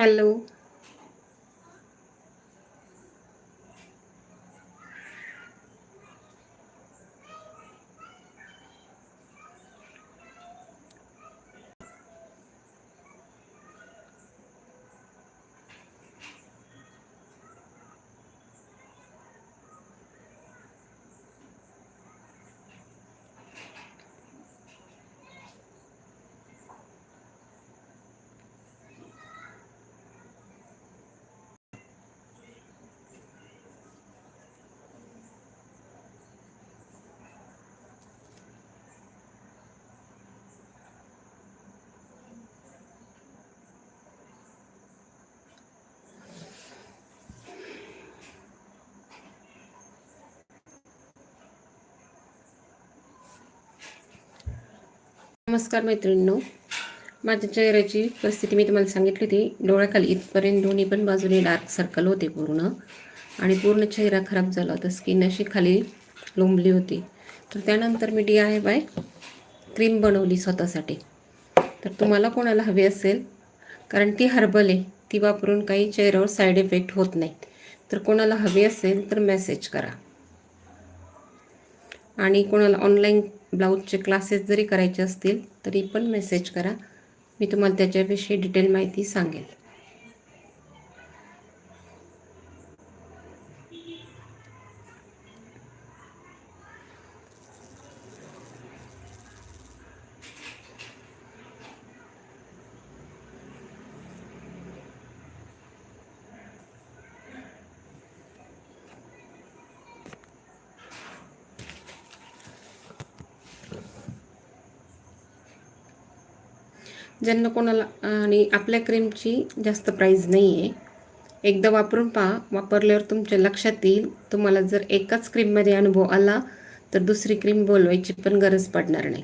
Hello. नमस्कार मैत्रिणींनो. माझ्या चेहऱ्याची परिस्थिती मी तुम्हाला सांगितली होती. डोळ्याखाली इथपर्यंत दोन्ही पण बाजूने डार्क सर्कल होते पूर्ण. आणि पूर्ण चेहरा खराब झाला होता. स्किन अशी खाली लोंबली होती. तर त्यानंतर मी डी आय बाय क्रीम बनवली स्वतःसाठी. तर तुम्हाला कोणाला हवी असेल कारण ती हर्बल आहे. ती वापरून काही चेहऱ्यावर साईड इफेक्ट होत नाहीत. तर कोणाला हवी असेल तर मेसेज करा. आणि कोणाला ऑनलाईन ब्लाऊजचे क्लासेस जरी करायचे असतील तरी पण मेसेज करा. मी तुम्हाला त्याच्याविषयी डिटेल माहिती सांगेल. ज्यांना कोणाला आणि आपल्या क्रीमची जास्त प्राईज नाही आहे एकदा वापरून पहा. वापरल्यावर तुमच्या लक्षात येईल. तुम्हाला जर एकाच क्रीममध्ये अनुभव आला तर दुसरी क्रीम बोलवायची पण गरज पडणार नाही.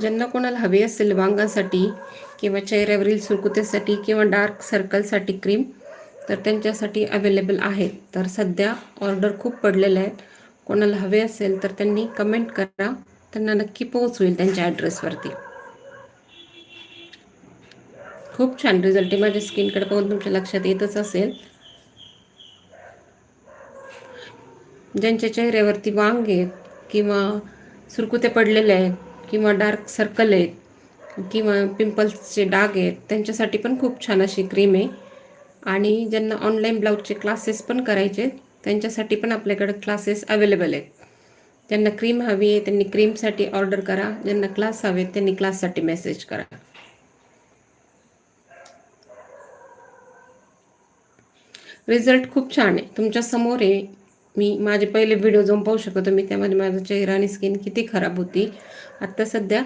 ज्यांना कोणाला हवी असेल वांगासाठी किंवा चेहऱ्यावरील सुरकुत्यासाठी किंवा डार्क सर्कलसाठी क्रीम तर त्यांच्यासाठी अवेलेबल आहेत तर सध्या ऑर्डर खूप पडलेल्या आहेत. कोणाला हवे असेल तर त्यांनी कमेंट करा. त्यांना नक्की पोहोचवेल त्यांच्या ॲड्रेसवरती. खूप छान रिझल्ट आहे. माझ्या स्किनकडे पाहून तुमच्या लक्षात येतच असेल. ज्यांच्या चेहऱ्यावरती वांग आहेत किंवा सुरकुते पडलेले आहेत किंवा डार्क सर्कल आहेत किंवा पिंपल्सचे डाग आहेत त्यांच्यासाठी पण खूप छान अशी क्रीम आहे. आणि ज्यांना ऑनलाईन ब्लाऊजचे क्लासेस पण करायचे त्यांच्यासाठी पण आपल्याकडे क्लासेस अवेलेबल आहेत. ज्यांना क्रीम हवी आहे त्यांनी क्रीमसाठी ऑर्डर करा. ज्यांना क्लास हवे त्यांनी क्लाससाठी मेसेज करा. रिझल्ट खूप छान आहे. तुमच्यासमोर आहे मी माझे पहिले व्हिडिओ जाऊन पाहू शकतो मी त्यामध्ये माझा चेहरा आणि स्किन किती खराब होती. आत्ता सध्या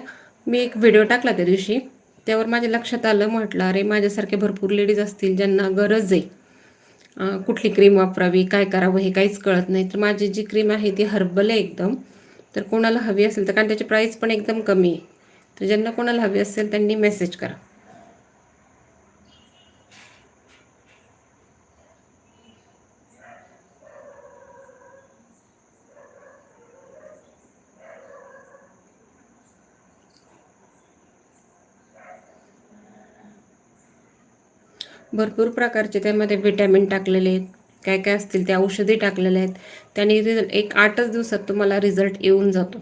मी एक व्हिडिओ टाकला त्या दिवशी. त्यावर माझ्या लक्षात आलं म्हटलं अरे माझ्यासारखे भरपूर लेडीज असतील ज्यांना गरज आहे कुठली क्रीम वापरावी काय करावं हे काहीच कळत नाही. तर माझी जी क्रीम आहे ती हर्बल आहे एकदम. तर कोणाला हवी असेल तर कारण त्याची प्राईस पण एकदम कमी आहे. तर ज्यांना कोणाला हवी असेल त्यांनी मेसेज करा. भरपूर प्रकारचे त्यामध्ये विटॅमिन टाकलेले आहेत. काय काय असतील ते औषधी टाकलेले आहेत. त्याने रिझल्ट एक आठच दिवसात तुम्हाला रिझल्ट येऊन जातो.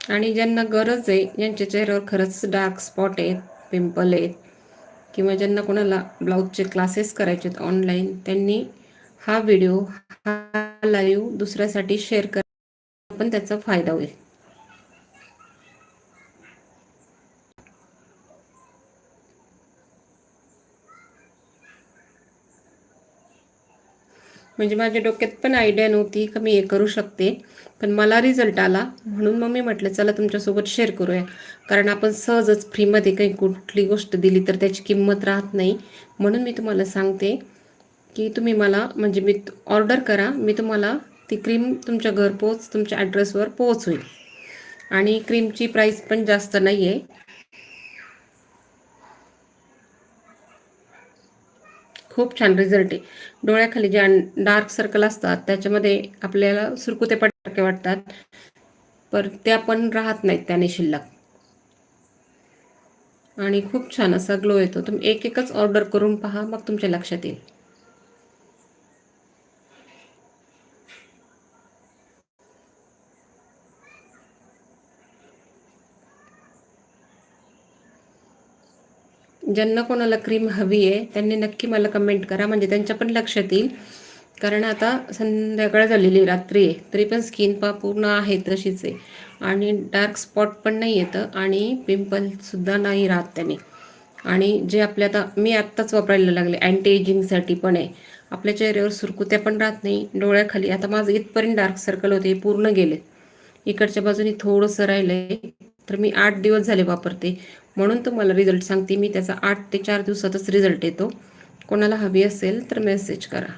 आणि ज्यांना गरज आहे ज्यांच्या चेहऱ्यावर खरंच डार्क स्पॉट आहेत पिंपल आहेत किंवा ज्यांना कोणाला ब्लाऊजचे क्लासेस करायचे आहेत ऑनलाईन त्यांनी हा व्हिडिओ हा लाईव्ह दुसऱ्यासाठी शेअर करा. पण त्याचा फायदा होईल. म्हणजे माझ्या डोक्यात पण आयडिया नव्हती का मी हे करू शकते. पण मला रिझल्ट आला. म्हणून मग मी म्हटलं चला तुमच्यासोबत शेअर करूया. कारण आपण सहजच फ्रीमध्ये काही कुठली गोष्ट दिली तर त्याची किंमत राहत नाही. म्हणून मी तुम्हाला सांगते की तुम्ही मला म्हणजे मी ऑर्डर करा. मी तुम्हाला ती क्रीम तुमच्या घरपोच तुमच्या ॲड्रेसवर पोहोचवेल. आणि क्रीमची प्राईस पण जास्त नाही आहे खूप छान रिझल्ट आहे. डोळ्याखाली जे डार्क सर्कल असतात त्याच्यामध्ये आपल्याला सुरकुते पटके वाटतात. पर त्या पण राहत नाहीत त्याने शिल्लक. आणि खूप छान असा ग्लो येतो. तुम्ही एक एकच ऑर्डर करून पहा मग तुमच्या लक्षात येईल. ज्यांना कोणाला क्रीम हवी आहे त्यांनी नक्की मला कमेंट करा. म्हणजे त्यांच्या पण लक्षात येईल. कारण आता संध्याकाळ झालेली रात्री आहे. तरी पण स्किन पा पूर्ण आहे तशीच. आहे आणि डार्क स्पॉट पण नाही येतं आणि पिंपलसुद्धा नाही राहत त्याने. आणि जे आपल्या आता मी आत्ताच वापरायला लागले. अँटी एजिंगसाठी पण आहे. आपल्या चेहऱ्यावर सुरकुत्या पण राहत नाही डोळ्याखाली. आता माझं इथपर्यंत डार्क सर्कल होते पूर्ण गेले. इकडच्या बाजूने थोडंसं राहिलं आहे तर मी आठ दिवस झाले वापरते. म्हणून तुम्हाला रिझल्ट सांगते. मी त्याचा आठ ते चार दिवसातच रिझल्ट येतो. कोणाला हवी असेल तर मेसेज करा.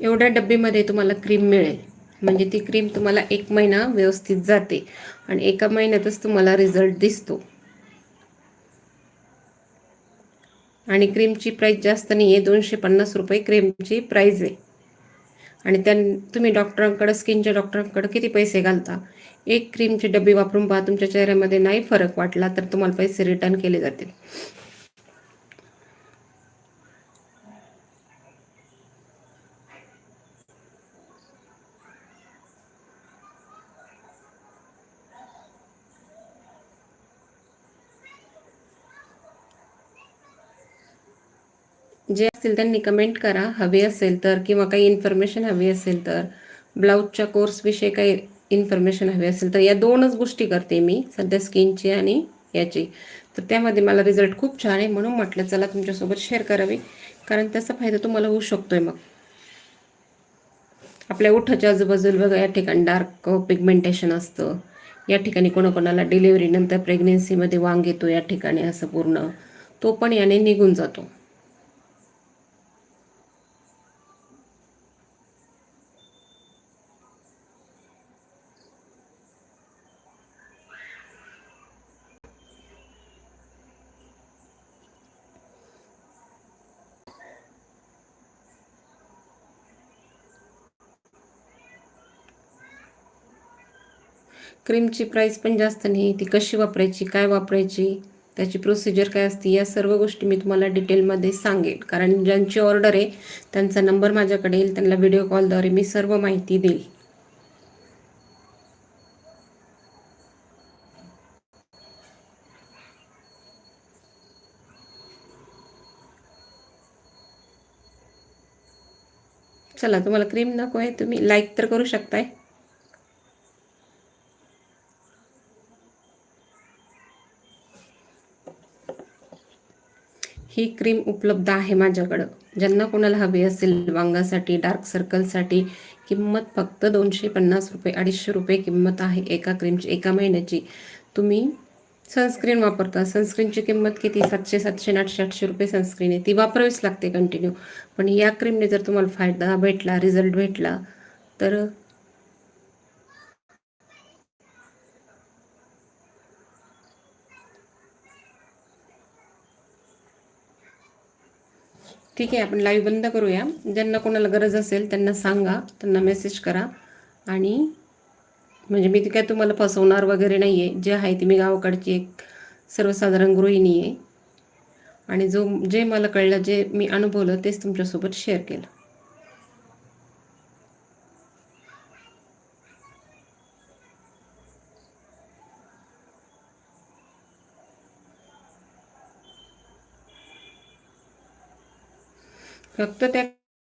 एवढ्या डब्बीमध्ये तुम्हाला क्रीम मिळेल. म्हणजे ती क्रीम तुम्हाला एक महिना व्यवस्थित जाते. आणि एका महिन्यातच तुम्हाला रिझल्ट दिसतो. आणि क्रीमची प्राईस जास्त नाही आहे दोनशे पन्नास रुपये क्रीमची प्राईज आहे. आणि त्या तुम्ही डॉक्टरांकडं स्किनच्या डॉक्टरांकडं किती पैसे घालता? एक क्रीमची डब्बी वापरून पहा. तुमच्या चेहऱ्यामध्ये नाही फरक वाटला तर तुम्हाला पैसे रिटर्न केले जातील. जे असतील त्यांनी कमेंट करा. हवे असेल तर किंवा काही इन्फॉर्मेशन हवी असेल तर. ब्लाऊजच्या कोर्सविषयी काही इन्फॉर्मेशन हवी असेल तर या दोनच गोष्टी करते मी. सध्या स्किनची आणि याची. तर त्यामध्ये मला रिझल्ट खूप छान आहे. म्हणून म्हटलं चला तुमच्यासोबत शेअर करावी. कारण त्याचा फायदा तुम्हाला होऊ शकतोय मग. आपल्या उठाच्या आजूबाजूला बघा या ठिकाणी डार्क पिगमेंटेशन असतं. या ठिकाणी कोणाकोणाला डिलिव्हरीनंतर प्रेग्नेन्सीमध्ये वांग येतो या ठिकाणी असं पूर्ण. तो पण याने निघून जातो. क्रीमची प्राईस पण जास्त नाही. ती कशी वापरायची काय वापरायची त्याची प्रोसिजर काय असते या सर्व गोष्टी मी तुम्हाला डिटेलमध्ये सांगेन कारण ज्यांची ऑर्डर आहे त्यांचा नंबर माझ्याकडे येईल त्यांना व्हिडिओ कॉलद्वारे मी सर्व माहिती देईल. चला तुम्हाला क्रीम नको आहे तुम्ही लाईक तर करू शकताय. ही क्रीम उपलब्ध आहे माझ्याकडं. ज्यांना कोणाला हवी असेल वांगासाठी डार्क सर्कलसाठी किंमत फक्त दोनशे पन्नास रुपये अडीचशे रुपये किंमत आहे एका क्रीमची एका महिन्याची. तुम्ही सनस्क्रीन वापरता. सनस्क्रीनची किंमत किती? सातशे सातशे आठशे आठशे रुपये सनस्क्रीन आहे. ती वापरावीच लागते कंटिन्यू पण या क्रीमने जर तुम्हाला फायदा भेटला रिझल्ट भेटला तर ठीक आहे आपण लाईव्ह बंद करूया. ज्यांना कोणाला गरज असेल त्यांना सांगा त्यांना मेसेज करा. आणि म्हणजे मी काय तुम्हाला फसवणार वगैरे नाही आहे जे आहे ती मी गावाकडची एक सर्वसाधारण गृहिणी आहे. आणि जो जे मला कळलं जे मी अनुभवलं तेच तुमच्यासोबत शेअर केलं. फक्त त्या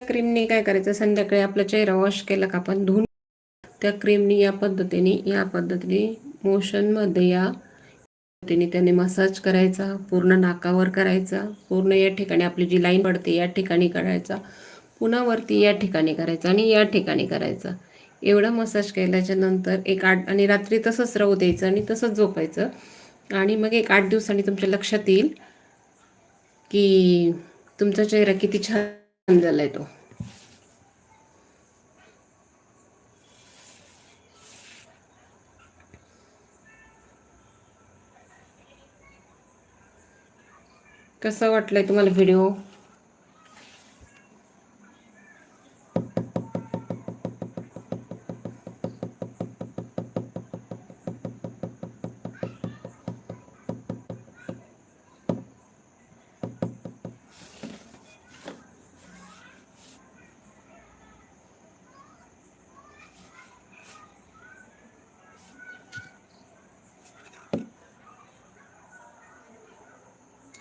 क्रीमने काय करायचं? संध्याकाळी आपला चेहरा वॉश केला का आपण धुवून त्या क्रीमनी या पद्धतीने या पद्धतीने मोशनमध्ये या पद्धतीने त्याने मसाज करायचा पूर्ण नाकावर करायचा पूर्ण या ठिकाणी आपली जी लाईन पडते या ठिकाणी करायचा पुन्हा वरती या ठिकाणी करायचा आणि या ठिकाणी करायचा. एवढा मसाज केल्याच्यानंतर एक आठ आणि रात्री तसंच राहू द्यायचं आणि तसंच झोपायचं. आणि मग एक आठ दिवसांनी तुमच्या लक्षात येईल की तुमचा चेहरा किती छान झालाय तो. कसा वाटलाय तुम्हाला व्हिडिओ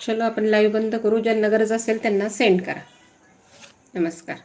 चलो आपण लाईव्ह बंद करू. ज्यांना गरज असेल त्यांना सेंड करा. नमस्कार.